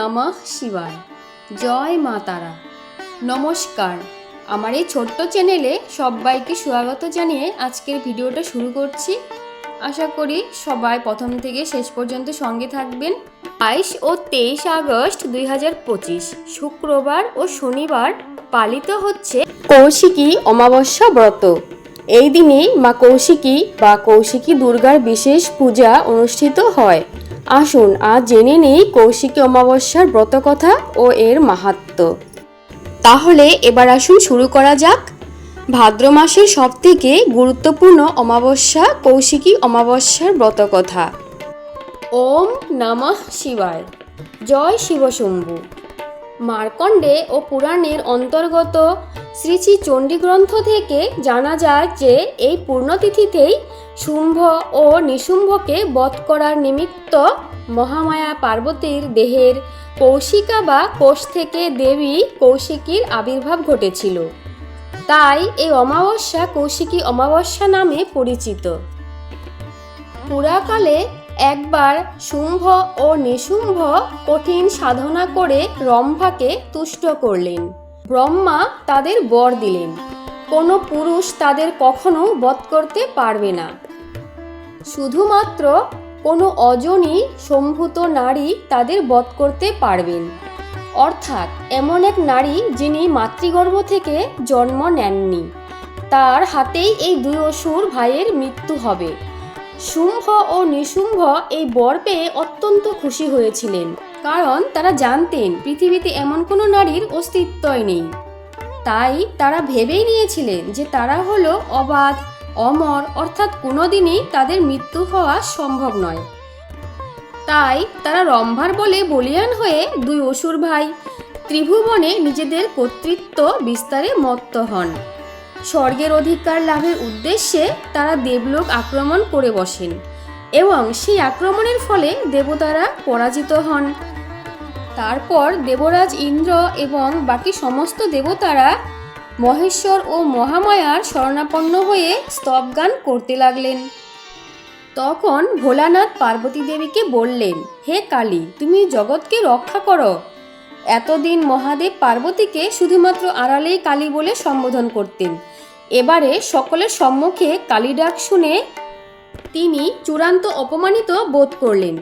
নমঃ শিবায়। জয় মা তারা। নমস্কার। আমার এই ছোট্ট চ্যানেলে সবাইকে স্বাগত জানিয়ে আজকের ভিডিওটা শুরু করছি। আশা করি সবাই প্রথম থেকে শেষ পর্যন্ত সঙ্গে থাকবেন। বাইশ ও তেইশ আগস্ট দুই হাজার পঁচিশ, শুক্রবার ও শনিবার পালিত হচ্ছে কৌশিকী অমাবস্যা ব্রত। এই দিনেই মা কৌশিকী বা কৌশিকী দুর্গার বিশেষ পূজা অনুষ্ঠিত হয়। আসুন, আজ জেনে নেই কৌশিকী অমাবস্যার ব্রতকথা ও এর মাহাত্ম। তাহলে এবার আসুন শুরু করা যাক। ভাদ্র মাসের সবথেকে গুরুত্বপূর্ণ অমাবস্যা কৌশিকী অমাবস্যার ব্রতকথা। ওম নমঃ শিবায়। জয় শিবশম্ভু মার্কণ্ডে ও পুরাণের অন্তর্গত শ্রী শ্রী চণ্ডী গ্রন্থ থেকে জানা যায় যে এই পূর্ণতিথিতেই শুম্ভ ও নিশুম্ভকে বধ করার নিমিত্ত মহামায়া পার্বতীর দেহের কৌশিকা বা কোষ থেকে দেবী কৌশিকীর আবির্ভাব ঘটেছিল। তাই এই অমাবস্যা কৌশিকী অমাবস্যা নামে পরিচিত। পুরাকালে একবার শুম্ভ ও নিশুম্ভ কঠিন সাধনা করে রম্ভাকে তুষ্ট করলেন। ব্রহ্মা তাদের বর দিলেন। কোনো পুরুষ তাদের কখনো বধ করতে পারবে না। শুধুমাত্র কোনো অজনী সম্ভূত নারী তাদের বধ করতে পারবেন। অর্থাৎ এমন এক নারী যিনি মাতৃগর্ভ থেকে জন্ম নেননি। তার হাতেই এই দুই অসুর ভাইয়ের মৃত্যু হবে। শুম্ভ ও নিশুম্ভ এই বর পেয়ে অত্যন্ত খুশি হয়েছিলেন। কারণ তারা জানতেন পৃথিবীতে এমন কোনো নারীর অস্তিত্বই নেই। তাই তারা ভেবেই নিয়েছিলেন যে তারা হলো অবাধ, অমর, অর্থাৎ কোনোদিনই তাদের মৃত্যু হওয়া সম্ভব নয়। তাই তারা রম্ভার বলে বলিয়ান হয়ে দুই অসুর ভাই ত্রিভুবনে নিজেদের কর্তৃত্ব বিস্তারে মত্ত হন। স্বর্গের অধিকার লাভের উদ্দেশ্যে তারা দেবলোক আক্রমণ করে বসেন এবং সেই আক্রমণের ফলে দেবতারা পরাজিত হন। তারপর দেবরাজ ইন্দ্র এবং বাকি সমস্ত দেবতারা মহেশ্বর ও মহামায়ার শরণাপন্ন হয়ে স্তবগান করতে লাগলেন। তখন ভোলানাথ পার্বতী দেবীকে বললেন, হে কালী, তুমি জগৎকে রক্ষা করো। এতদিন মহাদেব পার্বতীকে শুধুমাত্র আড়ালেই কালী বলে সম্বোধন করতেন। এবারে সকলের সম্মুখে কালী ডাক শুনে তিনি চূড়ান্ত অপমানিত বোধ করলেন।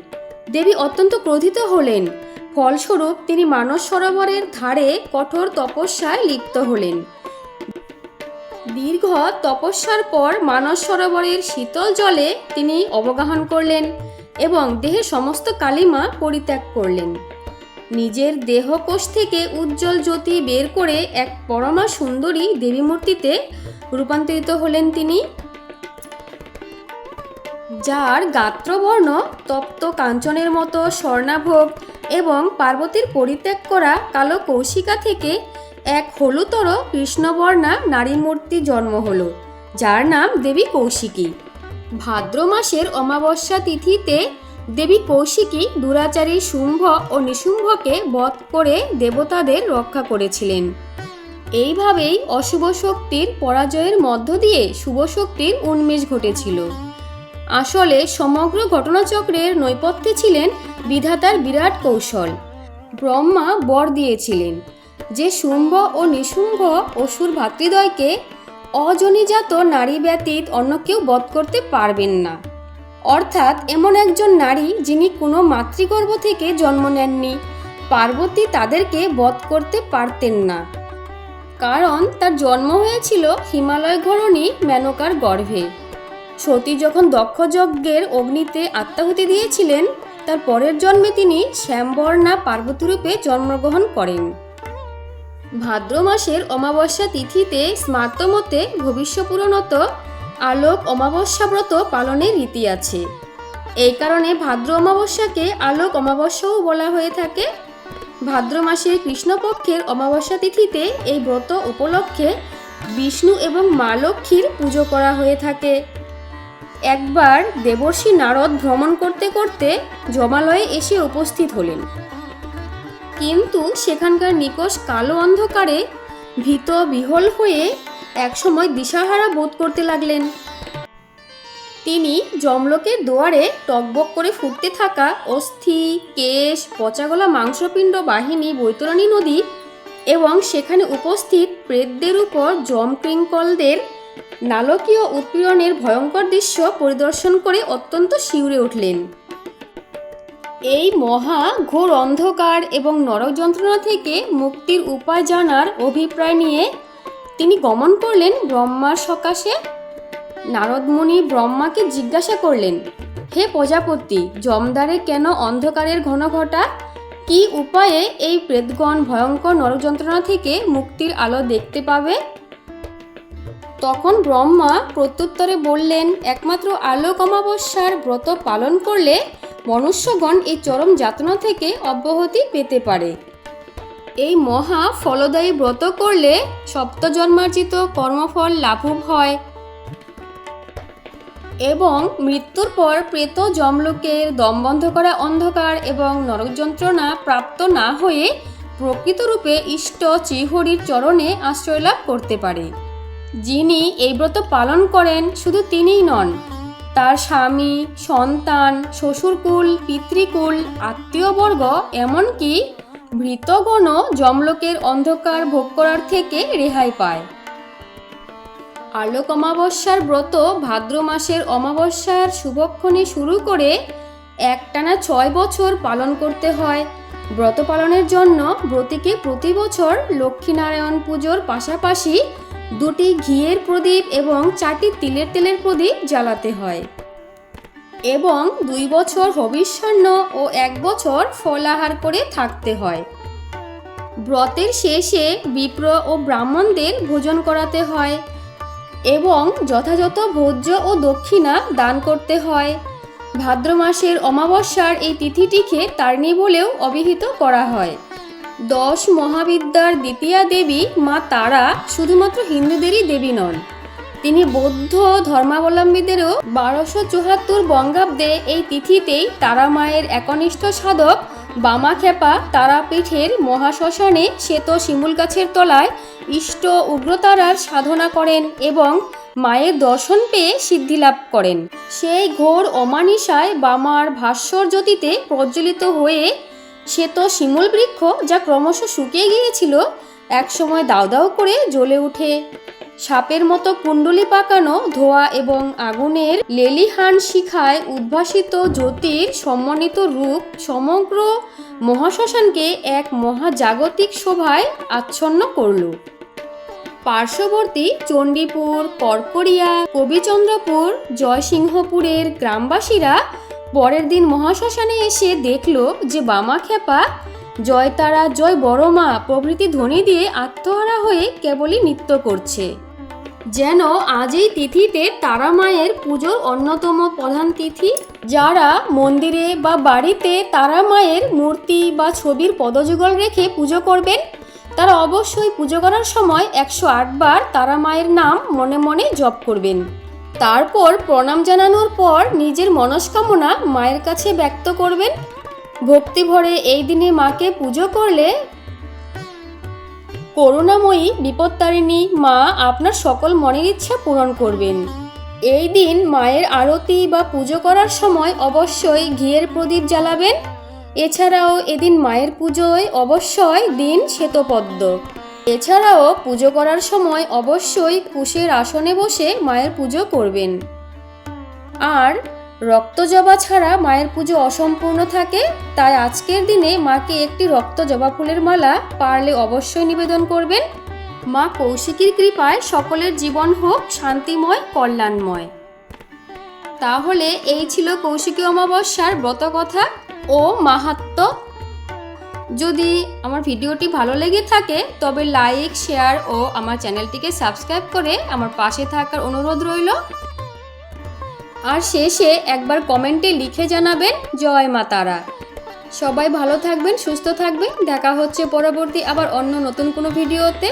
দেবী অত্যন্ত ক্রোধিত হলেন। ফলস্বরূপ তিনি মানস সরোবরের ধারে কঠোর তপস্যায় লিপ্ত হলেন। দীর্ঘ তপস্যার পর মানস সরোবরের শীতল জলে তিনি অবগাহন করলেন এবং দেহের সমস্ত কালিমা পরিত্যাগ করলেন। নিজের দেহকোষ থেকে উজ্জ্বল জ্যোতি বের করে এক পরমা সুন্দরী দেবী মূর্তিতে রূপান্তরিত হলেন তিনি। যার গাত্রবর্ণ, তপ্ত কাঞ্চনের মতো স্বর্ণাভোগ এবং পার্বতীর পরিত্যাগ করা কালো কৌশিকা থেকে এক হলুতর কৃষ্ণবর্ণা নারী মূর্তি জন্ম হল, যার নাম দেবী কৌশিকী। ভাদ্র মাসের অমাবস্যা তিথিতে দেবী কৌশিকী দুরাচারী শুম্ভ ও নিশুম্ভকে বধ করে দেবতাদের রক্ষা করেছিলেন। এইভাবেই অশুভ শক্তির পরাজয়ের মধ্য দিয়ে শুভ শক্তির উন্মেষ ঘটেছিল। আসলে সমগ্র ঘটনাচক্রের নৈপথ্যে ছিলেন বিধাতার বিরাট কৌশল। ব্রহ্মা বর দিয়েছিলেন যে শুম্ভ ও নিশুম্ভ অসুর ভাতৃদ্বয়কে অজনীজাত নারী ব্যতীত অন্য কেউ বধ করতে পারবেন না। অর্থাৎ এমন একজন নারী যিনি কোনো মাতৃগর্ভ থেকে জন্ম নেননি। পার্বতী তাদেরকে বধ করতে পারতেন না। কারণ তার জন্ম হয়েছিল হিমালয় ঘরণী মেনকার গর্ভে। সতী যখন দক্ষযজ্ঞের অগ্নিতে আত্মাহুতি দিয়েছিলেন, তার পরের জন্মে তিনি শ্যামবর্ণা পার্বতীরূপে জন্মগ্রহণ করেন। ভাদ্র মাসের অমাবস্যা তিথিতে স্মার্তমতে ভবিষ্যপুরনত আলোক অমাবস্যা ব্রত পালনের রীতি আছে। এই কারণে ভাদ্র অমাবস্যাকে আলোক অমাবস্যাও বলা হয়ে থাকে। ভাদ্র মাসের কৃষ্ণপক্ষের অমাবস্যা তিথিতে এই ব্রত উপলক্ষে বিষ্ণু এবং মা লক্ষ্মীর পুজো করা হয়ে থাকে। একবার দেবর্ষী নারদ ভ্রমণ করতে করতে জমালয়ে এসে উপস্থিত হলেন। কিন্তু সেখানকার নিকষ কালো অন্ধকারে ভীত বিহল হয়ে একসময় দিশাহারা বোধ করতে লাগলেন। তিনি জমলোকের দুয়ারে টকবক করে ফুটতে থাকা অস্থি, কেশ, পচাগলা মাংসপিণ্ড বাহিনী, বৈতরণী নদী এবং সেখানে উপস্থিত প্রেতদের উপর জমক্রিঙ্কলদের নালকীয় উৎপীড়নের ভয়ঙ্কর দৃশ্য পরিদর্শন করে অত্যন্ত শিউরে উঠলেন। এই মহা ঘোর অন্ধকার এবং নরক যন্ত্রণা থেকে মুক্তির উপায় জানার অভিপ্রায় নিয়ে তিনি গমন করলেন ব্রহ্মার সকাশে। নারদমুনি ব্রহ্মাকে জিজ্ঞাসা করলেন, হে প্রজাপতি জমদারে কেন অন্ধকারের ঘন ঘটা? কি উপায়ে এই প্রেতগণ ভয়ঙ্কর নরক যন্ত্রণা থেকে মুক্তির আলো দেখতে পাবে? তখন ব্রহ্মা প্রত্যুত্তরে বললেন, একমাত্র আলোক অমাবস্যার ব্রত পালন করলে মনুষ্যগণ এই চরম যাতনা থেকে অব্যাহতি পেতে পারে। এই মহা ফলদায়ী ব্রত করলে সপ্তজন্মার্জিত কর্মফল লাভব হয়। এবং মৃত্যুর পর প্রেত জমলোকের দম বন্ধ করা অন্ধকার এবং নরক যন্ত্রণা প্রাপ্ত না হয়ে প্রকৃতরূপে ইষ্ট চিহরির চরণে আশ্রয় লাভ করতে পারে। যিনি এই ব্রত পালন করেন শুধু তিনিই নন, তার স্বামী, সন্তান, শ্বশুরকুল, পিতৃকুল, আত্মীয়বর্গ, এমনকি ভৃতগণও জমলোকের অন্ধকার ভোগ করার থেকে রেহাই পায়। আলোক অমাবস্যার ব্রত ভাদ্র মাসের অমাবস্যার শুভক্ষণে শুরু করে একটানা ছয় বছর পালন করতে হয়। ব্রত পালনের জন্য ব্রতীকে প্রতি বছর লক্ষ্মীনারায়ণ পুজোর পাশাপাশি দুটি ঘিয়ের প্রদীপ এবং চারটি তিলের তেলের প্রদীপ জ্বালাতে হয়। এবং দুই বছর হবিষ্যান্ন ও এক বছর ফলাহার করে থাকতে হয়। ব্রতের শেষে বিপ্র ও ব্রাহ্মণদের ভোজন করাতে হয় এবং যথাযথ ভোজ্য ও দক্ষিণা দান করতে হয়। ভাদ্র মাসের অমাবস্যার এই তিথিটিকে তারিণী বলেও অভিহিত করা হয়। দশ মহাবিদ্যার দ্বিতীয়া দেবী মা তারা শুধুমাত্র হিন্দুদেরই দেবী নন। তিনি বৌদ্ধ ধর্মাবলম্বীদেরও বারোশো চুহাত্তর বঙ্গাব্দে এই তিথিতেই তারা মায়ের একনিষ্ঠ সাধক বামাখ্যাপা তারাপীঠের মহাশ্মশানে শ্বেত শিমুল গাছের তলায় ইষ্ট উগ্রতারার সাধনা করেন এবং মায়ের দর্শন পেয়ে সিদ্ধি লাভ করেন। সেই ঘোর অমানিসায় বামার ভাস্বর জ্যোতিতে প্রজ্বলিত হয়ে শ্বেত শিমুল বৃক্ষ যা ক্রমশ শুকিয়ে গিয়েছিল, একসময় দাও দাও করে জ্বলে ওঠে সাপের মতো কুণ্ডলি পাকানো ধোয়া এবং আগুনের লেলিহান শিখায় উদ্ভাসিত জ্যোতির সম্মানিত রূপ সমগ্র মহাশ্মশানকে এক মহাজাগতিক শোভায় আচ্ছন্ন করল। পার্শ্ববর্তী চণ্ডীপুর কর্করিয়া কবিচন্দ্রপুর, জয়সিংহপুরের গ্রামবাসীরা পরের দিন মহাশ্মশানে এসে দেখল যে বামাখ্যাপা জয় তারা জয় বড়মা প্রভৃতি ধ্বনি দিয়ে আত্মহারা হয়ে কেবলই নৃত্য করছে। যেন আজ এই তিথিতে তারা মায়ের পুজোর অন্যতম প্রধান তিথি। যারা মন্দিরে বা বাড়িতে তারা মায়ের মূর্তি বা ছবির পদযুগল রেখে পুজো করবেন, তারা অবশ্যই পুজো করার সময় একশো বার তারা মায়ের নাম মনে মনে জপ করবেন। তারপর প্রণাম জানানোর পর নিজের মনস্কামনা মায়ের কাছে ব্যক্ত করবেন। ভক্তি ভরে এই দিনে মাকে পুজো করলে করুণাময়ী বিপত্তারিণী মা আপনার সকল মনের ইচ্ছা পূরণ করবেন। এই দিন মায়ের আরতি বা পুজো করার সময় অবশ্যই ঘিয়ের প্রদীপ জ্বালাবেন। এছাড়াও এদিন মায়ের পুজোয় অবশ্যই দিন শ্বেতপদ্ম। এছাড়াও পুজো করার সময় অবশ্যই কুশের আসনে বসে মায়ের পুজো করবেন। আর রক্তজবা ছাড়া মায়ের পুজো অসম্পূর্ণ থাকে, তাই আজকের দিনে মাকে একটি রক্ত জবা ফুলের মালা পারলে অবশ্যই নিবেদন করবেন। মা কৌশিকীর কৃপায় সকলের জীবন হোক শান্তিময়, কল্যাণময়। তাহলে এই ছিল কৌশিকী অমাবস্যার ব্রতকথা ও মাহাত্ম্য। যদি আমার ভিডিওটি ভালো লেগে থাকে, তবে লাইক, শেয়ার ও আমার চ্যানেলটিকে সাবস্ক্রাইব করে আমার পাশে থাকার অনুরোধ রইল। আর শেষে একবার কমেন্টে লিখে জানাবেন, জয় মা তারা। সবাই ভালো থাকবেন, সুস্থ থাকবেন। দেখা হচ্ছে পরবর্তী আবার অন্য নতুন কোনো ভিডিওতে।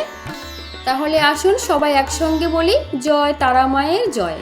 তাহলে আসুন সবাই একসঙ্গে বলি, জয় তারা মায়ের জয়।